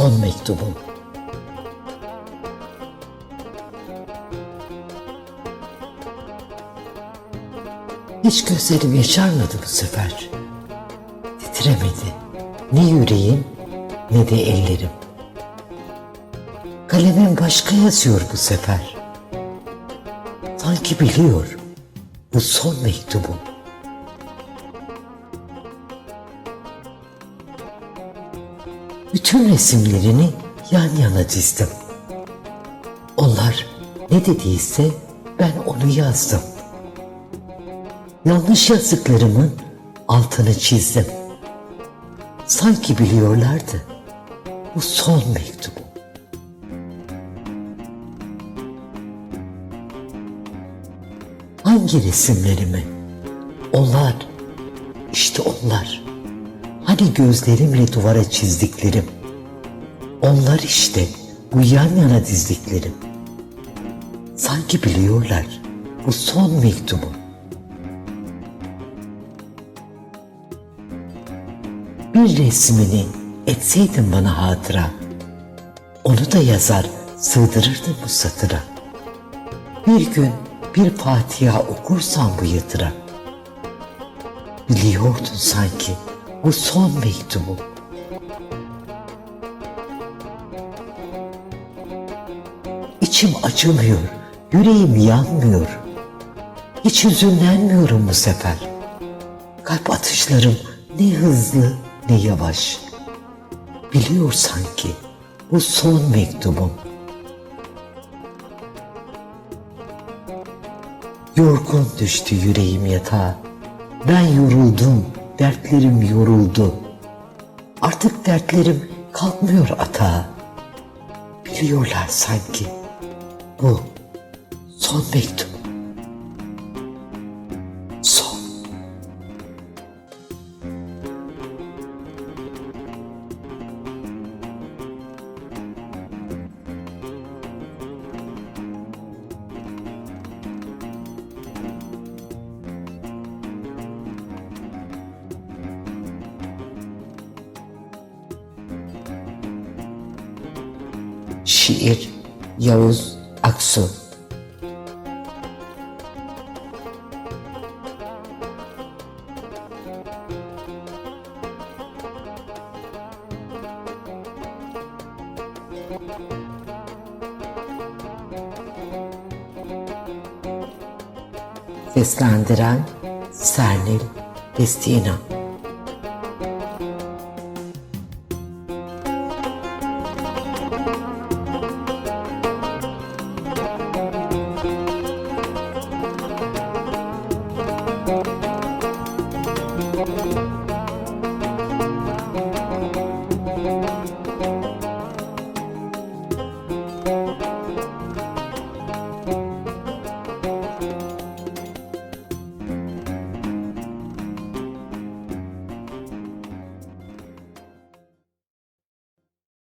son mektubum. Hiç gözlerim yaşarmadı bu sefer. Titremedi. Ne yüreğim ne de ellerim. Kalemim başka yazıyor bu sefer. Sanki biliyor bu son mektubum. Bütün resimlerini yan yana dizdim. Onlar ne dediyse ben onu yazdım. Yanlış yazdıklarımın altını çizdim. Sanki biliyorlardı bu son mektubu. Hangi resimlerimi? Onlar, işte onlar. Hani gözlerimle duvara çizdiklerim. Onlar işte bu yan yana dizdiklerim. Sanki biliyorlar bu son mektubu. Bir resmini etseydin bana hatıra. Onu da yazar sığdırırdım bu satıra. Bir gün bir Fatiha okursan bu yatıra. Biliyordun sanki bu son mektubu. İçim acımıyor, yüreğim yanmıyor. Hiç hüzünlenmiyorum bu sefer. Kalp atışlarım ne hızlı ne yavaş. Biliyor sanki bu son mektubum. Yorgun düştü yüreğim yatağa. Ben yoruldum, dertlerim yoruldu. Artık dertlerim kalkmıyor atağa. Biliyorlar sanki bu son mektup. şiir Yavuz Aksu Seslendiren Sernil Destina Thank you.